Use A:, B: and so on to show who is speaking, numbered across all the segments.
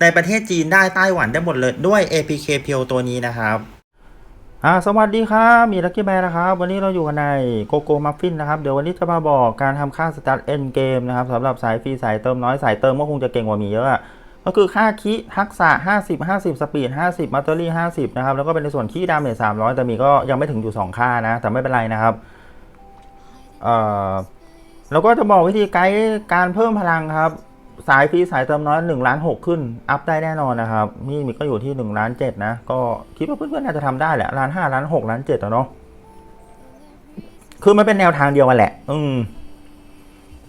A: ในประเทศจีนได้ไต้หวันได้หมดเลยด้วย APK เพียวตัวนี้นะครับอ่าสวัสดีครับ มีลักกี้แมนนะครับ วันนี้เราอยู่กันในโกโก้มัฟฟินนะครับ เดี๋ยววันนี้จะมาบอกการทำค่าสตาร์ทเอ็นเกมนะครับสำหรับสายฟรีสายเติมน้อยสายเติมก็คงจะเก่งกว่ามีเยอะ ก็คือค่าคิทักษะ 50 50 สปีด 50 มัตเตอรี่ 50 นะครับ แล้วก็เป็นในส่วนคีดามเมจ300 แต่มีก็ยังไม่ถึงอยู่ 2 ค่านะ แต่ไม่เป็นไรนะครับเอ่อแล้วก็จะบอกวิธีไกด์การเพิ่มพลังครับ สายฟรีสายเติมน้อย1ล้าน6ขึ้น อัพได้แน่นอนนะครับ นี่มีก็อยู่ที่1ล้าน7นะ ก็คิดว่าเพื่อนๆน่าจะทำได้แหละล้าน5ล้าน6ล้าน7อะเนาะคือมันเป็นแนวทางเดียวกันแหละ อืม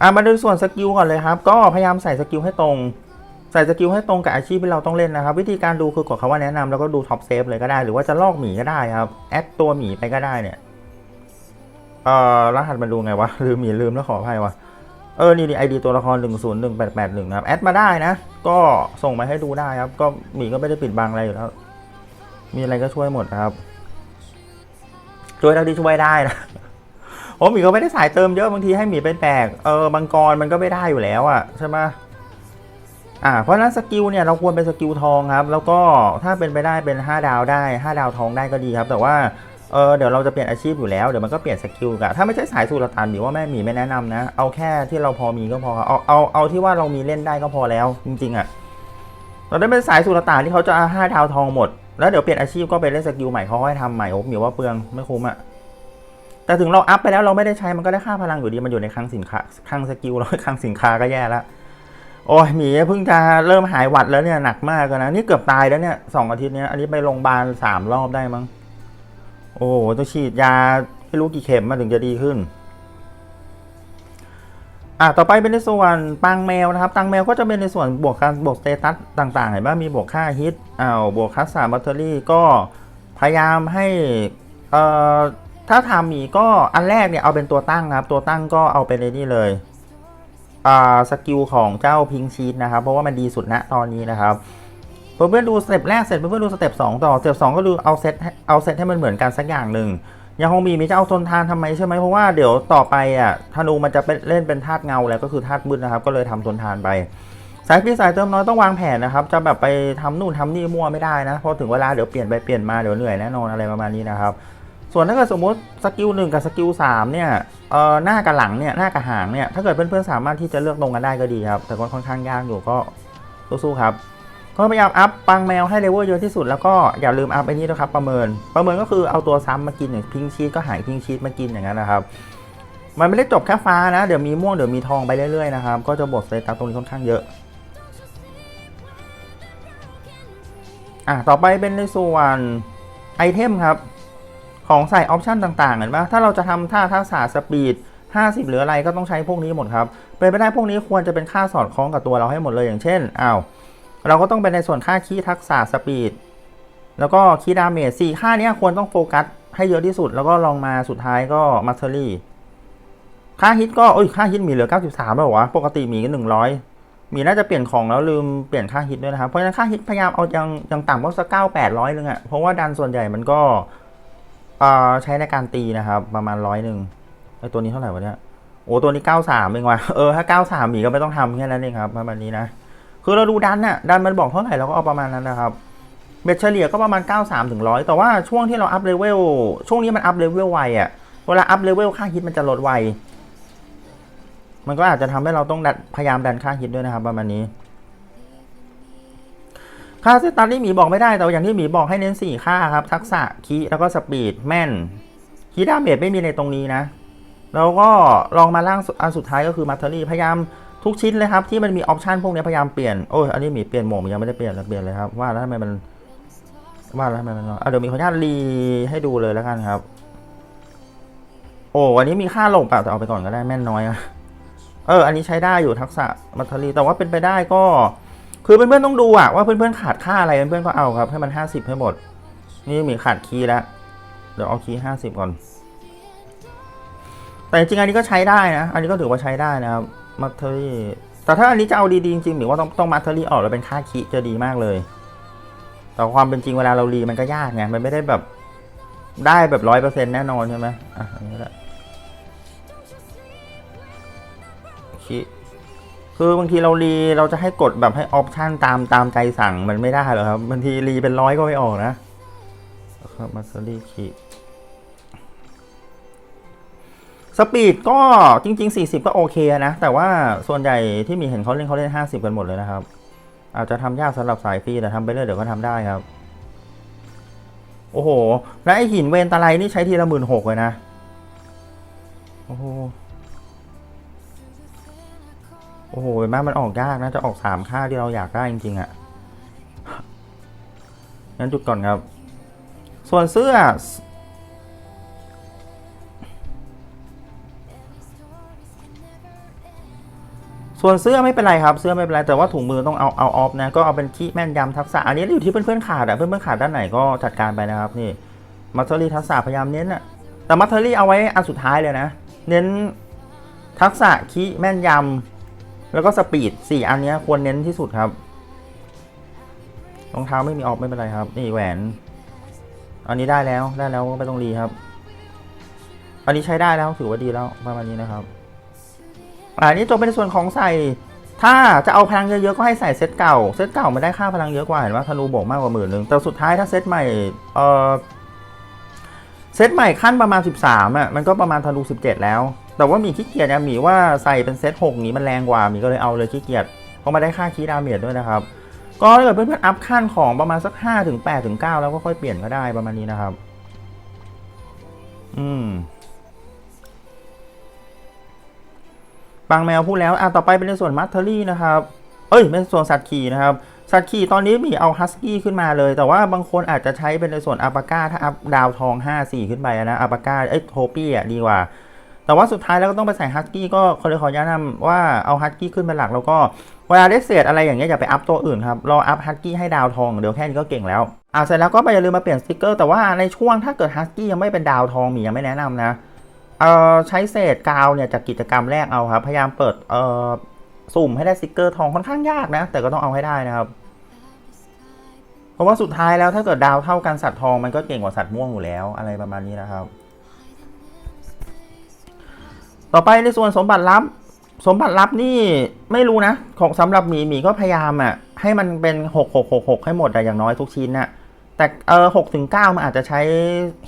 A: อะมาดูส่วนสกิลก่อนเลยครับ ก็พยายามใส่สกิลให้ตรง ใส่สกิลให้ตรงกับอาชีพที่เราต้องเล่นนะครับ วิธีการดูคือกดคำว่าแนะนำแล้วก็ดูท็อปเซฟเลยก็ได้ หรือว่าจะลอกหมีก็ได้ครับ แอดตัวหมีไปก็ได้เนี่ย เอ่อ รหัสมันดูไงวะ ลืมหมีลืมแล้วขออภัยว่ะ เออ นี่นี่ไอดีตัวละคร 1 0 1 8 8 1 นะครับ แอดมาได้นะ ก็ส่งมาให้ดูได้ครับ ก็หมีก็ไม่ได้ปิดบังอะไรอยู่แล้ว มีอะไรก็ช่วยหมดนะครับ ช่วยเท่าที่ช่วยได้นะโอ้หมีก็ไม่ได้สายเติมเยอะบางทีให้หมีเป็นแปลกเออมังกรมันก็ไม่ได้อยู่แล้วอะ่ะใช่ไหมอ่าเพราะฉะนั้นสกิลเนี่ยเราควรเป็นสกิลทองครับ แล้วก็ถ้าเป็นไปได้เป็น 5 ดาวได้ 5 ดาวทองได้ก็ดีครับ แต่ว่า เออเดี๋ยวเราจะเปลี่ยนอาชีพอยู่แล้วเดี๋ยวมันก็เปลี่ยนสกิลกันถ้าไม่ใช่สายสูรตานหมีว่าแม่หมีไม่แนะนำนะ เอาแค่ที่เราพอมีก็พอเอาเอาเอาที่ว่าเรามีเล่นได้ก็พอแล้ว จริงๆอะ่ะเราได้เป็นสายสูรตานที่เขาจะอาห้าดาวทองหมด แล้วเดี๋ยวเปลี่ยนอาชีพก็ไปเล่นสกิลใหม่เขาให้ทำใหม่โอ้หมีว่าเปลืองไม่คุ้มอะแต่ถึงเราอัพไปแล้วเราไม่ได้ใช้มันก็ได้ค่าพลังอยู่ดีมันอยู่ในคลังสินค้าคลังสกิลแล้วคลังสินค้าก็แย่แล้วโอ้ยหมีเพิ่งจะเริ่มหายหวัดแล้วเนี่ยหนักมากแล้วนะนี่เกือบตายแล้วเนี่ยสองอาทิตย์เนี้ยอันนี้ไปโรงพยาบาลสามรอบได้มั้ง โอ้ต้องฉีดยาไม่รู้กี่เข็มมาถึงจะดีขึ้น อะต่อไปเป็นในส่วนปังแมวนะครับตังแมวก็จะเป็นในส่วนบวกการบวกสเตตัสต่างๆเห็นไหมมีบวกค่าฮิตอ้าวบวกคัสสาบัตเตอรี่ก็พยายามให้เอ่อถ้าทำมีก็อันแรกเนี่ยเอาเป็นตัวตั้งนะครับ ตัวตั้งก็เอาเป็นในนี่เลยอ่าสกิลของเจ้าพิงชีตนะครับ เพราะว่ามันดีสุดณตอนนี้นะครับ เพื่อนๆดูสเต็ปแรกเสร็จเพื่อนๆดูสเต็ปสองต่อสเต็ปสองก็ดูเอาเซตเอาเซตให้มันเหมือนกันสักอย่างหนึ่งยังคงมีมีจะเอาทนทานทำไมใช่ไหมเพราะว่าเดี๋ยวต่อไปอะธนูมันจะเป็นเล่นเป็นธาตุเงาแล้วก็คือธาตุมืดนะครับ ก็เลยทำทนทานไปสายพี่สายเติมน้อยต้องวางแผนนะครับ จะแบบไปทำนู่นทำนี่มั่วไม่ได้นะพราะถึงเวลาเดี๋ยวเปลี่ยนไปเปลี่ยนมาเดี๋ยวเหนื่อยแน่นอนอะไรประมาณนี้นะครับส่วนถ้าเกิดสมมติสกิลหนึ่งกับสกิลสามเนี่ยเอ่อหน้ากับหลังเนี่ยหน้ากับหางเนี่ยถ้าเกิดเพื่อนๆสามารถที่จะเลือกตรงกันได้ก็ดีครับ แต่ก็ค่อนข้างยากอยู่ก็สู้ๆครับ ก็พยายามอัพปังแมวให้เลเวลเยอะที่สุดแล้วก็อย่าลืมอัพไอ้นี่ด้วยครับประเมิน ประเมินก็คือเอาตัวซ้ำมากินอย่างพิงชีตก็หายพิงชีตมากินอย่างนั้นนะครับ มันไม่ได้จบแค่ฟ้านะ เดี๋ยวมีม่วงเดี๋ยวมีทองไปเรื่อยๆนะครับก็จะบวกสเตตัสตรงนี้ค่อนข้างเยอะอะต่อไปเป็นในส่วนไอเทมครับ ของใส่ออปชันต่างๆเห็นปะถ้าเราจะทำท่าทักษะสปีด50 หรืออะไรก็ต้องใช้พวกนี้หมดครับเป็นไปได้พวกนี้ควรจะเป็นค่าสอดคล้องกับตัวเราให้หมดเลยอย่างเช่นอ้าว เราก็ต้องเป็นในส่วนค่าคีย์ทักษะสปีดแล้วก็คีย์ดาเมจสี่ค่าเนี้ยควรต้องโฟกัสให้เยอะที่สุด แล้วก็ลองมาสุดท้ายก็มัตเตอรี่ค่าฮิตก็โอ้ยค่าฮิตมีเหลือ 93แล้วเหรอวะปกติมีก็100 มีน่าจะเปลี่ยนของแล้วลืมเปลี่ยนค่าฮิตด้วยนะครับเพราะฉะนั้นค่าฮิตพยายามเอายังยังต่ำก็สักเก้าแปดร้อยนึงอะเพราะว่าดันส่วนใหญ่มันก็เอ่อใช้ในการตีนะครับ ประมาณร้อยหนึ่งไอตัวนี้เท่าไหร่วะเนี่ยโอ้ตัวนี้93เองว่ะเออถ้า93หมีก็ไม่ต้องทำแค่นั้นเองครับประมาณนี้นะ คือเราดูดันน่ะดันมันบอกเท่าไหร่เราก็เอาประมาณนั้นนะครับเบ็ดเฉลี่ยก็ประมาณ 93ถึง100 แต่ว่าช่วงที่เราอัพเลเวลช่วงนี้มันอัพเลเวลไวอะเวลาอัพเลเวลค่าฮิตมันจะลดไว มันก็อาจจะทำให้เราต้องดันพยายามดันค่าฮิตด้วยนะครับประมาณนี้ค่าสตาร์ทที่หมีบอกไม่ได้แต่อย่างที่หมีบอกให้เน้น 4 ค่าครับ ทักษะคีย์แล้วก็สปีดแม่นคีย์ดาเมจไม่มีในตรงนี้นะ แล้วก็ลองมาล่างอันสุดท้ายก็คือมัตเตอรี่พยายาม ทุกชิ้นเลยครับที่มันมีออปชันพวกนี้พยายามเปลี่ยนโอ้ยอันนี้มีเปลี่ยนโหมดยังไม่ได้เปลี่ยนเลยเปลี่ยนเลยครับว่าแล้วทำไมมันว่าแล้วทำไมมันอะเดี๋ยวมีขออนุญาตรีให้ดูเลยแล้วกันครับ โอ้อันนี้มีค่าหลบอะแต่เอาไปก่อนก็ได้แม่นน้อยอะเออ อันนี้ใช้ได้อยู่ทักษะมัตเตอรี่แต่ว่าเป็นไปได้ก็ คือเพื่อนๆต้องดูอะว่าเพื่อนๆขาดค่าอะไรเพื่อนๆก็เอาครับ ให้มันห้าสิบให้หมด นี่มีขาดคีย์แล้วเดี๋ยวเอาคีย์ห้าสิบก่อน แต่จริงอันนี้ก็ใช้ได้นะ อันนี้ก็ถือว่าใช้ได้นะครับ มัตเตอรี่แต่ถ้าอันนี้จะเอาดีๆจริงๆหรือว่าต้องต้องมัตเตอรี่ออกแล้วเป็นค่าคีจะดีมากเลย แต่ความเป็นจริงเวลาเรารีมันก็ยากไงมันไม่ได้แบบได้แบบร้อยเปอร์เซ็นต์แน่นอนใช่ไหมอะอันนี้แหละคีคือบางทีเรารีเราจะให้กดแบบให้ออปชันตามตามใจสั่งมันไม่ได้หรอกครับบางทีรีเป็นร้อยก็ไม่ออกนะครับมาเตอรี่คี สปีดก็จริง ๆ 40 ก็โอเคนะ แต่ว่าส่วนใหญ่ที่มีเห็นเขาเล่นเขาเล่น 50 กันหมดเลยนะครับ อาจจะทำยากสำหรับสายฟรีแต่ทำไปเรื่อยเดี๋ยวก็ทำได้ครับ โอ้โห แล้วไอหินเวนตะไลนี่ใช้ทีละหมื่นหกเลยนะ โอ้โห โอ้โหแม่มันออกยากนะ จะออกสามค่าที่เราอยากได้จริง ๆอะ่ะงั้นจุดก่อนครับ ส่วนเสื้อ ส่วนเสื้อไม่เป็นไรครับเสื้อไม่เป็นไรแต่ว่าถุงมือต้องเอาเอาออฟนะก็เอาเป็นขี้แม่นยำทักษะอันนี้อยู่ที่เพื่อนๆขาดอะเพื่อนๆขาดด้านไหนก็จัดการไปนะครับนี่มัตเตอรี่ทักษะพยายามเน้นอะแต่มัตเตอรี่เอาไว้อันสุดท้ายเลยนะ เน้นทักษะขี้แม่นยำแล้วก็สปีดสี่อันนี้ควรเน้นที่สุดครับรองเท้าไม่มีออฟไม่เป็นไรครับ นี่แหวน อันนี้ได้แล้วได้แล้วก็ไม่ต้องรีครับ อันนี้ใช้ได้แล้วถือว่าดีแล้วประมาณนี้นะครับ อันนี้จบเป็นส่วนของใส่ ถ้าจะเอาพลังเยอะๆก็ให้ใส่เซตเก่า เซตเก่ามันได้ค่าพลังเยอะกว่าเห็นว่าธนูบวกมากกว่าหมื่นหนึ่งแต่สุดท้ายถ้าเซตใหม่เออเซตใหม่ขั้นประมาณ 13อะมันก็ประมาณธนู17 แล้ว แต่ว่ามีขี้เกียจนะมีว่าใส่เป็นเซต6นี้มันแรงกว่ามีก็เลยเอาเลยขี้เกียจเพราะมาได้ค่าคีดาเมจด้วยนะครับก็ถ้าเกิดเพื่อนๆอัพขั้นของประมาณสัก5ถึง8ถึง9แล้วก็ค่อยเปลี่ยนก็ได้ประมาณนี้นะครับ อืม ปังแมวพูดแล้วอะต่อไปเป็นในส่วนมัตเตอรี่นะครับ เอ้ยเป็นส่วนสัตว์ขี่นะครับ สัตว์ขี่ตอนนี้มีเอาฮัสกี้ขึ้นมาเลย แต่ว่าบางคนอาจจะใช้เป็นในส่วนอัปาก้าถ้าอัพดาวทอง 5 4 ขึ้นไปนะอัปาก้าเอ้ยโทปี้อะดีกว่า แต่ว่าสุดท้ายแล้วก็ต้องไปใส่ฮัสกี้ก็คนเลยขอแนะนำว่าเอาฮัสกี้ขึ้นเป็นหลักแล้วก็เวลาได้เศษอะไรอย่างเงี้ยอย่าไปอัพตัวอื่นครับรออัพฮัสกี้ให้ดาวทองเดี๋ยวแค่นี้ก็เก่งแล้วอะเสร็จแล้วก็ไปอย่าลืมมาเปลี่ยนสติกเกอร์แต่ว่าในช่วงถ้าเกิดฮัสกี้ยังไม่เป็นดาวทองมียังไม่แนะนำนะ เอ่อใช้เศษกาวเนี่ยจากกิจกรรมแรกเอาครับ พยายามเปิดเอ่อสุ่มให้ได้สติกเกอร์ทองค่อนข้างยากนะ แต่ก็ต้องเอาให้ได้นะครับ เพราะว่าสุดท้ายแล้วถ้าเกิดดาวเท่ากันสัตว์ทองมันก็เก่งกว่าสัตว์ม่วงอยู่แล้วอะไรประมาณนี้นะครับ ต่อไปในส่วนสมบัติลับ สมบัติลับนี่ไม่รู้นะ ของสำหรับหมีหมีก็พยายามอะให้มันเป็นหกหกหกหกให้หมดแต่อย่างน้อยทุกชิ้นน่ะแต่เออหกถึงเก้ามันอาจจะใช้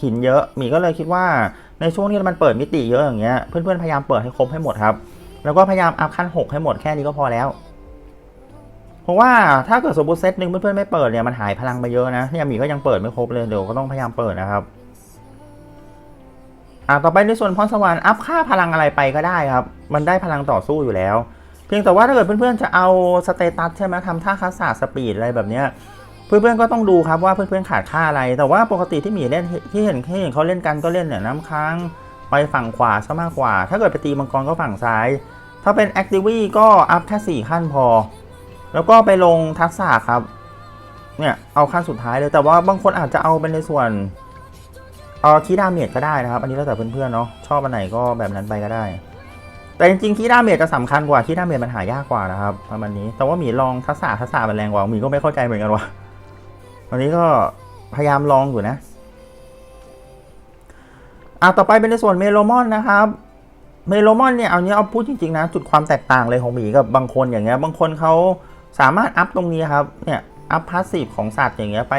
A: หินเยอะหมีก็เลยคิดว่า ในช่วงที่มันเปิดมิติเยอะอย่างเงี้ยเพื่อนๆพยายามเปิดให้ครบให้หมดครับ แล้วก็พยายามอัพขั้น 6 ให้หมดแค่นี้ก็พอแล้ว เพราะว่าถ้าเกิดสมมติเซตหนึ่งเพื่อนๆไม่เปิดเนี่ยมันหายพลังไปเยอะนะเนี่ยมีก็ยังเปิดไม่ครบเลยเดี๋ยวก็ต้องพยายามเปิดนะครับอ่าต่อไปในส่วนพรสวรรค์อัพค่าพลังอะไรไปก็ได้ครับ มันได้พลังต่อสู้อยู่แล้ว เพียงแต่ว่าถ้าเกิดเพื่อนๆจะเอาสเตตัสใช่ไหมทำท่าคัสสาสปีดอะไรแบบเนี้ย เพื่อนๆก็ต้องดูครับว่าเพื่อนๆขาดค่าอะไร แต่ว่าปกติที่หมีเล่นที่เห็นที่เห็นเขาเล่นกันก็เล่นเนี่ยน้ำค้างไปฝั่งขวาซะมากกว่า ถ้าเกิดไปตีมังกรก็ฝั่งซ้าย ถ้าเป็น Active ก็อัพแค่ 4 ขั้นพอ แล้วก็ไปลงทักษะครับ เนี่ยเอาขั้นสุดท้ายเลย แต่ว่าบางคนอาจจะเอาเป็นในส่วนเออคีดาเมจก็ได้นะครับ อันนี้แล้วแต่เพื่อนๆเนาะชอบอันไหนก็แบบนั้นไปก็ได้ แต่จริงๆคีดาเมจจะสำคัญกว่าคีดาเมจมันหายากกว่านะครับประมาณนี้ แต่ว่าหมีลองทักษะทักษะมันแรงกว่าหมีก็ไม่เข้าใจเหมือนกันว่ะ วันนี้ก็พยายามลองอยู่นะ อะต่อไปเป็นในส่วนเมโลมอนนะครับเมโลมอนเนี่ยเอาเนี้ยเอาพูดจริงๆนะ จุดความแตกต่างเลยของหมีกับบางคนอย่างเงี้ยบางคนเขาสามารถอัพตรงนี้ครับเนี่ยอัพพาสซีฟของสัตว์อย่างเงี้ยไป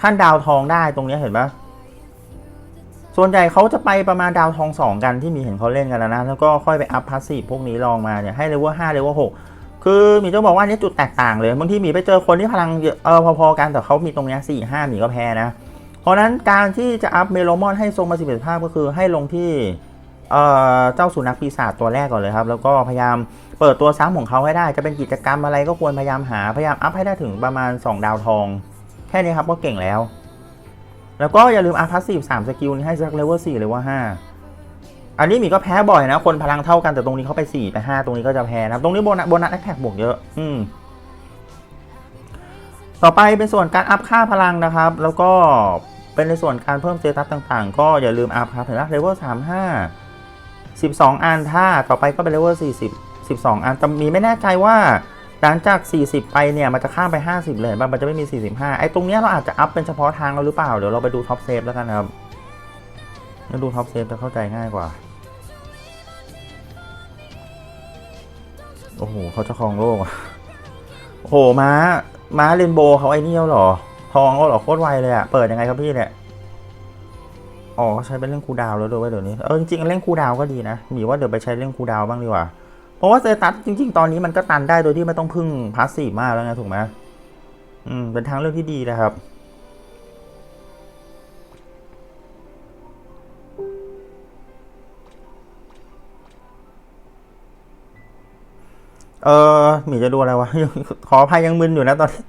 A: ขั้นดาวทองได้ตรงนี้เห็นปะส่วนใหญ่เขาจะไปประมาณดาวทองสองกันที่มีเห็นเขาเล่นกันแล้วนะ แล้วก็ค่อยไปอัพพาสซีฟพวกนี้ลองมาเนี่ยให้เลเวลห้าเลเวลหก คือหมีจะบอกว่านนี้จุดแตกต่างเลยบางทีหมีไปเจอคนที่พลังเยอะเอพอๆกันแต่เขามีตรงเนี้ยสี่ห้าหมีก็แพ้นะ เพราะนั้นการที่จะอัพเมโลมอนให้ทรงประสิทธิภาพก็คือให้ลงที่เอ่อเจ้าสุนัขปีศาจตัวแรกก่อนเลยครับ แล้วก็พยายามเปิดตัวซ้ำของเขาให้ได้ จะเป็นกิจกรรมอะไรก็ควรพยายามหาพยายามอัพให้ได้ถึงประมาณ 2 ดาวทอง แค่นี้ครับก็เก่งแล้ว แล้วก็อย่าลืมอัพพาสซีฟ3สกิลนี้ให้สักเลเวล4เลเวล5 อันนี้หมีก็แพ้บ่อยนะ คนพลังเท่ากันแต่ตรงนี้เขาไป4ไป5ตรงนี้ก็จะแพ้นะตรงนี้โบนัสโบนัสแอคแท็กบวกเยอะ อืมต่อไปเป็นส่วนการอัพค่าพลังนะครับ แล้วก็เป็นในส่วนการเพิ่มเตตัสต่างๆ ก็อย่าลืมอัพครับถึงนะเลเวล35 12อันถ้าต่อไปก็เป็นเลเวล40 12อันแต่มีไม่แน่ใจว่าหลังจาก 40 ไปเนี่ย มันจะข้ามไป 50 เลยมันจะไม่มี 45 ไอ้ตรงเนี้ยเราอาจจะอัพเป็นเฉพาะทางเราหรือเปล่า เดี๋ยวเราไปดูท็อปเซฟแล้วกันนะครับแล้วดูท็อปเซฟจะเข้าใจง่ายกว่า โอ้โหเขาจะครองโลกอะโอ้โหม้า ม้าเรนโบว์เขาไอ้นี่เหรอ ทองแล้วเหรอโคตรไวเลยอะเปิดยังไงครับพี่เนี่ยอ๋อใช้เป็นเรื่องคูดาวแล้วด้วยเดี๋ยวนี้ เออจริงๆเล่นคูดาวก็ดีนะ มีว่าเดี๋ยวไปใช้เรื่องคูดาวบ้างดีกว่า เพราะว่าเซตัสจริง ๆ ตอนนี้มันก็ตันได้โดยที่ไม่ต้องพึ่งพาสซีฟมากแล้วไงถูกไหมอืมเป็นทางเลือกที่ดีนะครับ เออหมีจะดูอะไรวะ ขออภัยยังมึนอยู่นะตอนนี้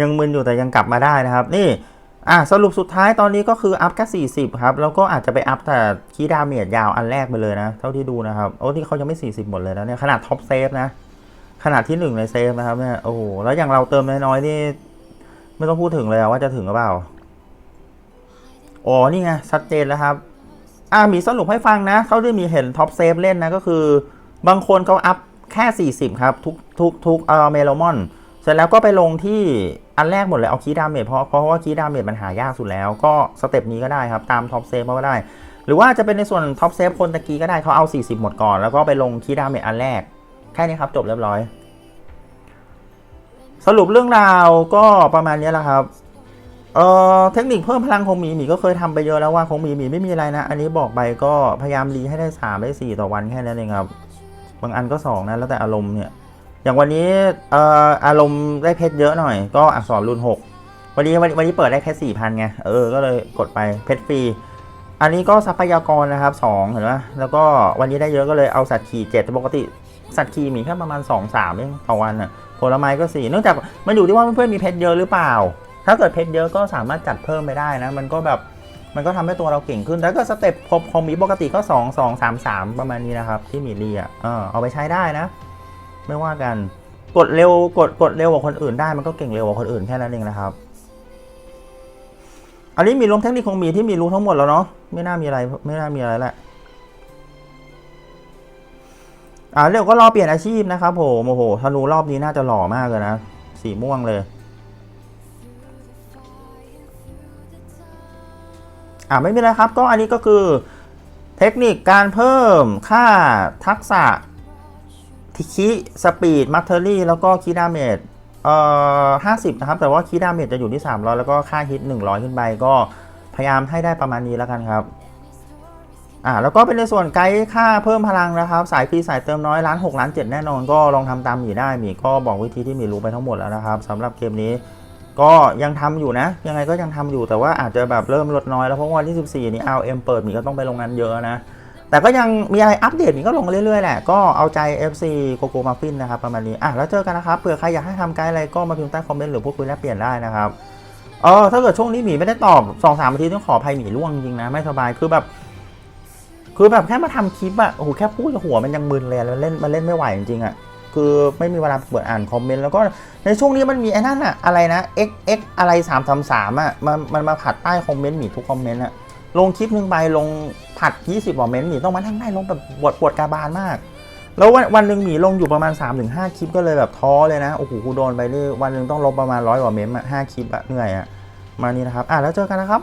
A: ยังมึนอยู่แต่ยังกลับมาได้นะครับ นี่อะสรุปสุดท้ายตอนนี้ก็คืออัพแค่40 ครับ แล้วก็อาจจะไปอัพแต่คีย์ดาเมจยาวอันแรกไปเลยนะ เท่าที่ดูนะครับ โอ้ที่เขายังไม่ 40 หมดเลยนะเนี่ยขนาดท็อปเซฟนะ ขนาดที่หนึ่งในเซฟนะครับเนี่ยโอ้โหแล้วอย่างเราเติมน้อยๆนี่ ไม่ต้องพูดถึงเลยว่าจะถึงหรือเปล่าอ๋อนี่ไงชัดเจนแล้วครับ อ่ามีสรุปให้ฟังนะ เท่าที่มีเห็นท็อปเซฟเล่นนะก็คือบางคนเขาอัพ แค่ 40 ครับ ทุกทุกทุกเอ่อเมโลมอน เสร็จแล้วก็ไปลงที่อันแรกหมดเลยเอาคีดาเมจเพราะเพราะว่าคีดาเมจมันหายากสุดแล้ว ก็สเต็ปนี้ก็ได้ครับ ตามท็อปเซฟก็ได้ หรือว่าจะเป็นในส่วนท็อปเซฟคนตะกี้ก็ได้เขาเอา 40 หมดก่อน แล้วก็ไปลงคีดาเมจอันแรก แค่นี้ครับจบเรียบร้อย สรุปเรื่องราวก็ประมาณนี้แหละครับเอ่อเทคนิคเพิ่มพลังคงมีหมีก็เคยทำไปเยอะแล้วว่าคงมีหมีไม่มีอะไรนะ อันนี้บอกไปก็พยายามรีให้ได้3ได้4ต่อวันแค่นั้นเองครับ บางอันก็2นะแล้วแต่อารมณ์เนี่ยอย่างวันนี้ออารมณ์ได้เพชรเยอะหน่อย ก็อักษรรุ่น6วันนี้วันนี้เปิดได้แค่4,000ไงเออก็เลยกดไปเพชรฟรีอันนี้ก็ทรัพยากรนะครับ2เห็นไหมแล้วก็วันนี้ได้เยอะก็เลยเอาสัตว์ขี่7แต่ปกติสัตว์ขี่มีแค่ประมาณ 2-3เองต่อวันอะผลไม้ก็4เนื่องจากมันอยู่ที่ว่าเพื่อนๆมีเพชรเยอะหรือเปล่า ถ้าเกิดเพชรเยอะก็สามารถจัดเพิ่มไปได้นะ มันก็แบบ มันก็ทำให้ตัวเราเก่งขึ้น แล้วก็สเต็ปของของมีปกติก็ 2 2 3 3 ประมาณนี้นะครับ ที่มีเรียเออเอาไปใช้ได้นะ ไม่ว่ากันกดเร็วกดกดเร็วกว่าคนอื่นได้มันก็เก่งเร็วกว่าคนอื่นแค่นั้นเองนะครับ อันนี้มีลงเทคนิคของมีที่มีรู้ทั้งหมดแล้วเนาะไม่น่ามีอะไรไม่น่ามีอะไรแหละอ่าเดี๋ยวก็รอเปลี่ยนอาชีพนะครับผมโอ้โหธนูรอบนี้น่าจะหล่อมากเลยนะสีม่วงเลย อ่าไม่มีอะไรครับ ก็อันนี้ก็คือเทคนิคการเพิ่มค่าทักษะทิคิสปีดมัตเตอรี่แล้วก็คีดาเมจเอ่อห้าสิบนะครับ แต่ว่าคีดาเมจจะอยู่ที่ 300 แล้วก็ค่าฮิต 100 ขึ้นไปก็พยายามให้ได้ประมาณนี้แล้วกันครับอ่าแล้วก็เป็นในส่วนไกด์ค่าเพิ่มพลังนะครับ สายฟรีสายเติมน้อยล้าน6ล้าน7แน่นอนก็ลองทำตามหมีได้หมีก็บอกวิธีที่หมีรู้ไปทั้งหมดแล้วนะครับสำหรับเกมนี้ ก็ยังทำอยู่นะ ยังไงก็ยังทำอยู่แต่ว่าอาจจะแบบเริ่มลดน้อยแล้วเพราะวันที่ 14 นี้ RM เปิดหมีก็ต้องไปลงงานเยอะนะ แต่ก็ยังมีอะไรอัปเดตหมีก็ลงเรื่อยๆแหละ ก็เอาใจ FC โกโก้มาฟินนะครับประมาณนี้อะแล้วเจอกันนะครับเผื่อใครอยากให้ทำไกด์อะไรก็มาพิมพ์ใต้คอมเมนต์หรือพูดคุยแลกเปลี่ยนได้นะครับเออถ้าเกิดช่วงนี้หมีไม่ได้ตอบ2อสามนาทีต้องขออภัยหมีร่วงจริงนะไม่สบายคือแบบ คือแบบแค่มาทำคลิปอะโอ้โหแค่พูดหัวมันยังมึนเลยมันเล่นมันเล่นไม่ไหวจริงๆอะ คือไม่มีเวลาเปิดอ่านคอมเมนต์แล้วก็ในช่วงนี้มันมีไอ้นั่นอะอะไรนะ x x อะไร3 3 3อะมันมันมาผัดใต้คอมเมนต์หมีทุกคอมเมนต์อะลงคลิปหนึ่งไปลงผัด 20คอมเมนต์หมีต้องมานั่งได้ลงแบบปวดปวดกาบาลมาก แล้ววันวันหนึ่งหมีลงอยู่ประมาณ 3-5 คลิปก็เลยแบบท้อเลยนะโอ้โหกูโดนไปนี่วันหนึ่งต้องลบประมาณร้อยกว่าเมนต์อะห้าคลิปอะเหนื่อยอะมานี่นะครับอะแล้วเจอกันนะครับ